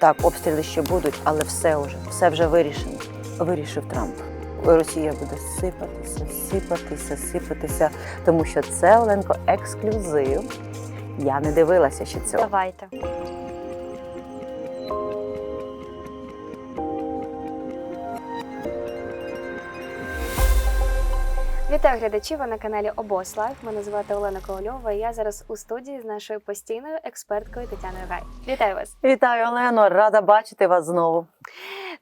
Так, обстріли ще будуть, але все вже, все вже вирішено. Вирішив Трамп. Росія буде сипатися, сипатися, сипатися, тому що це Оленко ексклюзив. Я не дивилася ще цього. Давайте. Вітаю глядачів ви на каналі Обос Лайф. Мене звати Олена Ковальова. і Я зараз у студії з нашою постійною експерткою Тетяною Гай. Вітаю вас! Вітаю, Олено! Рада бачити вас знову.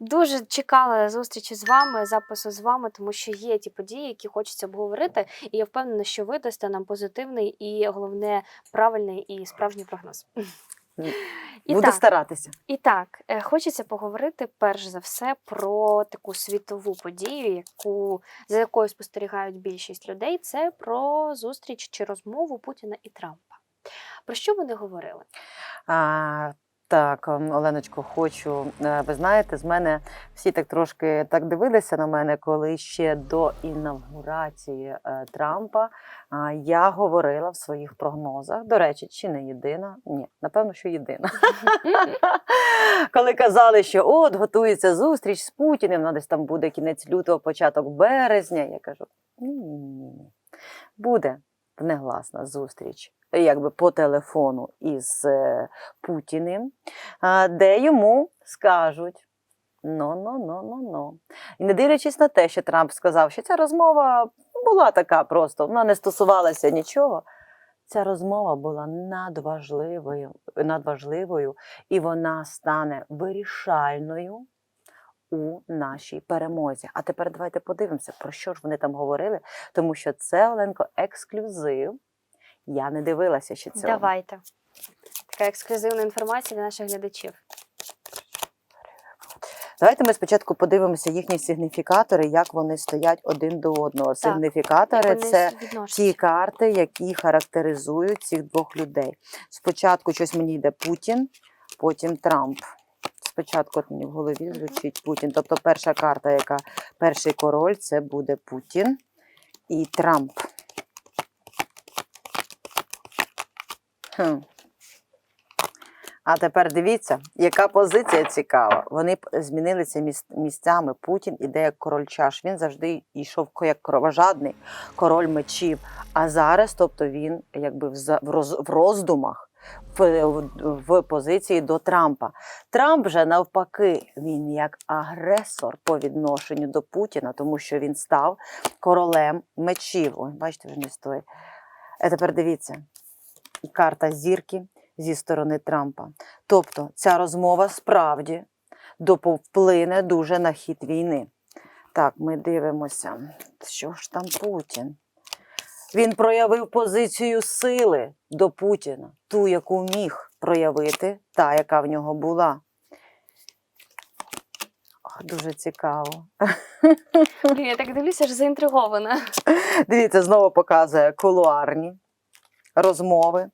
Дуже чекала зустрічі з вами, запису з вами, тому що є ті події, які хочеться обговорити. І я впевнена, що ви дасте нам позитивний і головне правильний і справжній прогноз. І Буду так, старатися. І так, е, хочеться поговорити перш за все про таку світову подію, яку за якою спостерігають більшість людей. Це про зустріч чи розмову Путіна і Трампа. Про що вони говорили? А, так, ем, Оленочко, хочу. е, Ви знаєте, з мене всі так трошки так дивилися на мене, коли ще до інавгурації е, Трампа я говорила в своїх прогнозах. До речі, чи не єдина? Ні, напевно, що єдина. Коли казали, що от готується зустріч з Путіним, ну, десь там буде кінець лютого, початок березня. Я кажу: ні, ні, ні, ні. Буде негласна зустріч, якби по телефону із е, Путіним, де йому скажуть. Ну. І не дивлячись на те, що Трамп сказав, що ця розмова була така просто, вона не стосувалася нічого. Ця розмова була надважливою, надважливою і вона стане вирішальною у нашій перемозі. А тепер давайте подивимося, про що ж вони там говорили, тому що це Оленко ексклюзив. Я не дивилася ще цього. Давайте. Така ексклюзивна інформація для наших глядачів. Давайте ми спочатку подивимося їхні сигніфікатори, як вони стоять один до одного. Сигніфікатори це ті карти, які характеризують цих двох людей. Спочатку щось мені йде Путін, потім Трамп. Спочатку мені в голові звучить Путін. Тобто перша карта, яка перший король, це буде Путін і Трамп. Хм. А тепер дивіться, яка позиція цікава. Вони змінилися місцями. Путін іде як король чаш. Він завжди йшов як кровожадний король мечів. А зараз, тобто, він якби в роздумах. В, в, позиції до Трампа. Трамп же навпаки, він як агресор по відношенню до Путіна, тому що він став королем мечів. Ой, бачите, вже не стоїть. А тепер дивіться, карта зірки зі сторони Трампа. Тобто ця розмова справді вплине дуже на хід війни. Так, ми дивимося, що ж там Путін. Він проявив позицію сили до Путіна, ту, яку міг проявити, та, яка в нього була. Дуже цікаво. Блін, я так дивлюся, аж заінтригована. Дивіться, знову показує кулуарні розмови.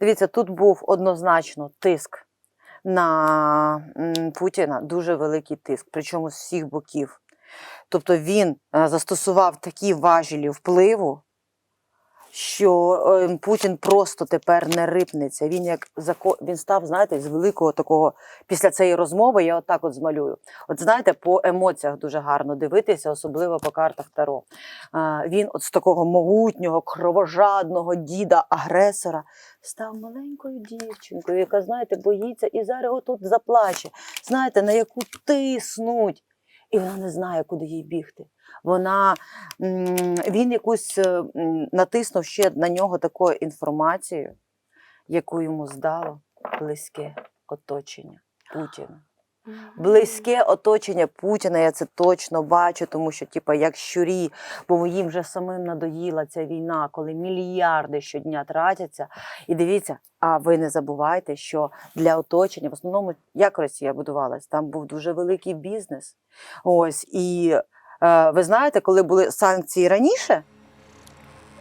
Дивіться, тут був однозначно тиск на Путіна, дуже великий тиск, причому з всіх боків. Тобто він е, застосував такі важелі впливу, що е, Путін просто тепер не рипнеться. Він як зако... він став, знаєте, з великого такого після цієї розмови. Я отак от змалюю. От знаєте, по емоціях дуже гарно дивитися, особливо по картах Таро. А, Він от з такого могутнього, кровожадного діда, агресора став маленькою дівчинкою, яка, знаєте, боїться і зараз отут заплаче. Знаєте, на яку тиснуть. І вона не знає, куди їй бігти. Вона він якусь е, натиснув ще на нього такою інформацією, яку йому здало близьке оточення Путіна. Близьке оточення Путіна, я це точно бачу, тому що, типу, як щурі, бо їм вже самим надоїла ця війна, коли мільярди щодня тратяться. І дивіться, а ви не забувайте, що для оточення, в основному, як Росія будувалась, там був дуже великий бізнес. Ось і е, ви знаєте, коли були санкції раніше.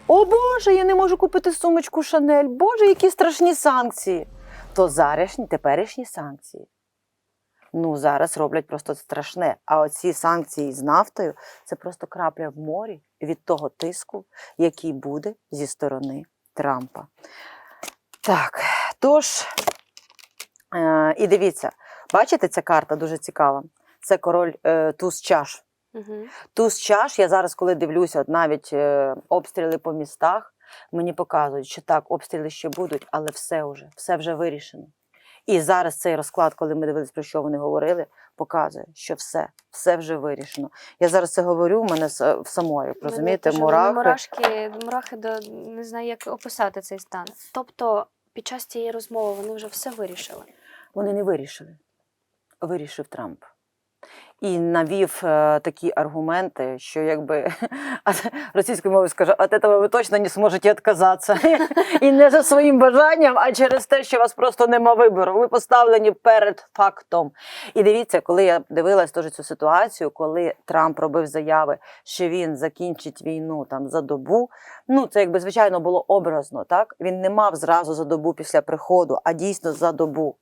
О Боже, я не можу купити сумочку Шанель. Боже, які страшні санкції. То зарішні, теперішні санкції. Ну, зараз роблять просто страшне. А оці санкції з нафтою це просто крапля в морі від того тиску, який буде зі сторони Трампа. Так, тож, е, і дивіться, Бачите, ця карта дуже цікава. Це король е, туз чаш. Угу. Туз чаш, я зараз, коли дивлюся, от навіть е, обстріли по містах, мені показують, що так, обстріли ще будуть, але все вже, все вже вирішено. І зараз цей розклад, коли ми дивились, про що вони говорили, показує, що все, все вже вирішено. Я зараз це говорю, в мене в самої, розумієте, мурахи. Мурашки, мурахи до не знаю, як описати цей стан. Тобто, під час цієї розмови вони вже все вирішили. Вони не вирішили. Вирішив Трамп. І навів е, такі аргументи, що якби російською мовою скажу, от этого ви точно не зможете відказатися. І не за своїм бажанням, а через те, що у вас просто нема вибору. Ви поставлені перед фактом. І дивіться, коли я дивилась теж цю ситуацію, коли Трамп робив заяви, що він закінчить війну там за добу. Ну це якби звичайно було образно. Так він не мав зразу за добу після приходу, а дійсно за добу.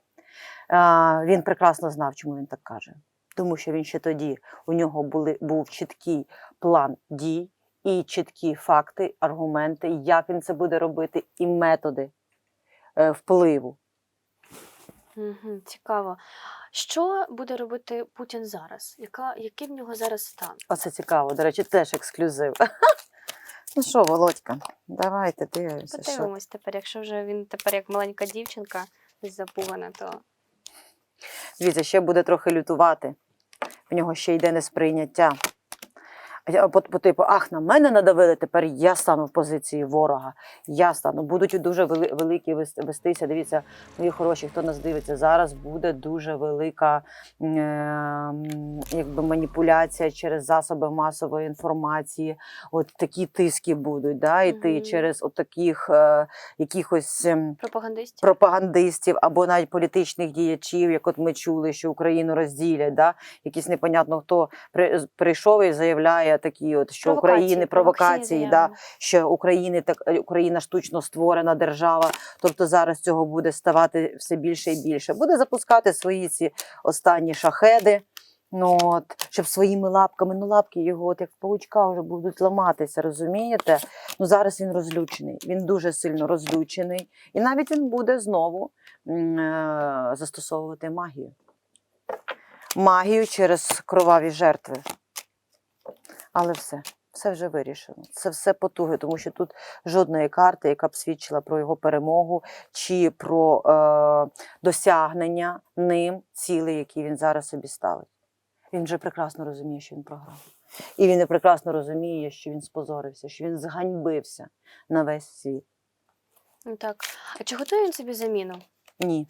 Він прекрасно знав, чому він так каже. Тому що він ще тоді у нього були, був чіткий план дій і чіткі факти, аргументи, як він це буде робити, і методи е, впливу. Угу, цікаво. Що буде робити Путін зараз? Яка, який в нього зараз стан? Оце цікаво, до речі, теж ексклюзив. Ну що, Володька, давайте дивимося. Що... Подивимось тепер, якщо вже він тепер як маленька дівчинка запугана, то Дивіться, ще буде трохи лютувати. В нього ще йде несприйняття. По, по типу, ах, на мене надавили, тепер я стану в позиції ворога. Я стану. Будуть дуже вели, великі вес- вестися. Дивіться, мої хороші, хто нас дивиться, зараз буде дуже велика е, якби маніпуляція через засоби масової інформації. От такі тиски будуть, да, йти Мгм. через от таких е, якихось. ем, пропагандистів. пропагандистів або навіть політичних діячів, як от ми чули, що Україну розділять, да? якийсь непонятно хто при- прийшов і заявляє такі, от що України провокації, да? що України так Україна штучно створена держава. Тобто зараз цього буде ставати все більше і більше. Буде запускати свої ці останні шахеди. Ну, от, щоб своїми лапками, ну лапки його, от як в паучка, вже будуть ламатися, розумієте? Ну зараз він розлючений. Він дуже сильно розлючений. І навіть він буде знову е, застосовувати магію. Магію через кроваві жертви. Але все, все вже вирішено. Це все потуги, тому що тут жодної карти, яка б свідчила про його перемогу чи про е, досягнення ним цілей, які він зараз собі ставить. Він вже прекрасно розуміє, що він програв. І він прекрасно розуміє, що він спозорився, що він зганьбився на весь світ. Ну, так. А чи готує він собі заміну? Ні,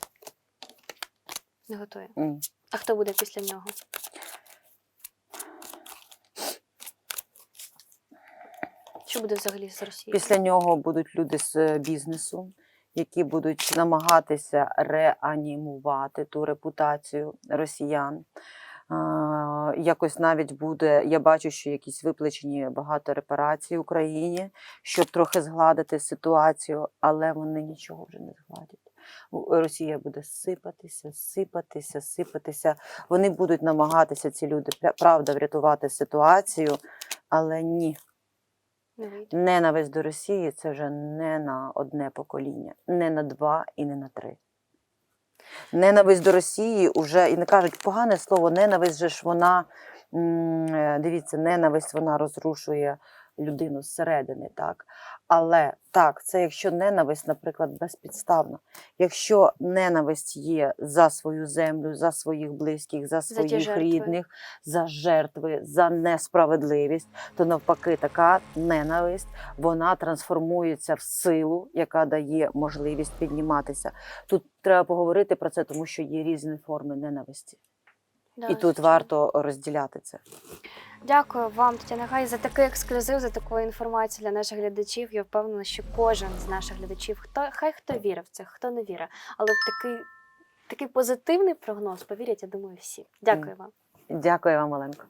Не готує. ні. А хто буде після нього? Що буде взагалі з Росією? Після нього будуть люди з е, бізнесу, які будуть намагатися реанімувати ту репутацію росіян. Якось навіть буде, я бачу, що якісь виплачені багато репарацій Україні, щоб трохи згладити ситуацію, але вони нічого вже не згладять. Росія буде сипатися, сипатися, сипатися. Вони будуть намагатися, ці люди, пра- правда, врятувати ситуацію, але ні. Ненависть до Росії це вже не на одне покоління, не на два і не на три. Ненависть до Росії вже, і не кажуть погане слово, ненависть же ж вона, е, дивіться, ненависть вона розрушує людину зсередини, так? Але так, це якщо ненависть, наприклад, безпідставна. Якщо ненависть є за свою землю, за своїх близьких, за своїх жертви. рідних, за жертви, за несправедливість, то навпаки, така ненависть вона трансформується в силу, яка дає можливість підніматися. Тут треба поговорити про це, тому що є різні форми ненависті, Да, і тут варто розділяти це. Дякую вам, Тетяна Гай, за такий ексклюзив, за таку інформацію для наших глядачів. Я впевнена, що кожен з наших глядачів, хто хай хто вірив в це, хто не вірив, але в такий, такий позитивний прогноз повірять, я думаю, всі. Дякую вам. Дякую вам, Оленко.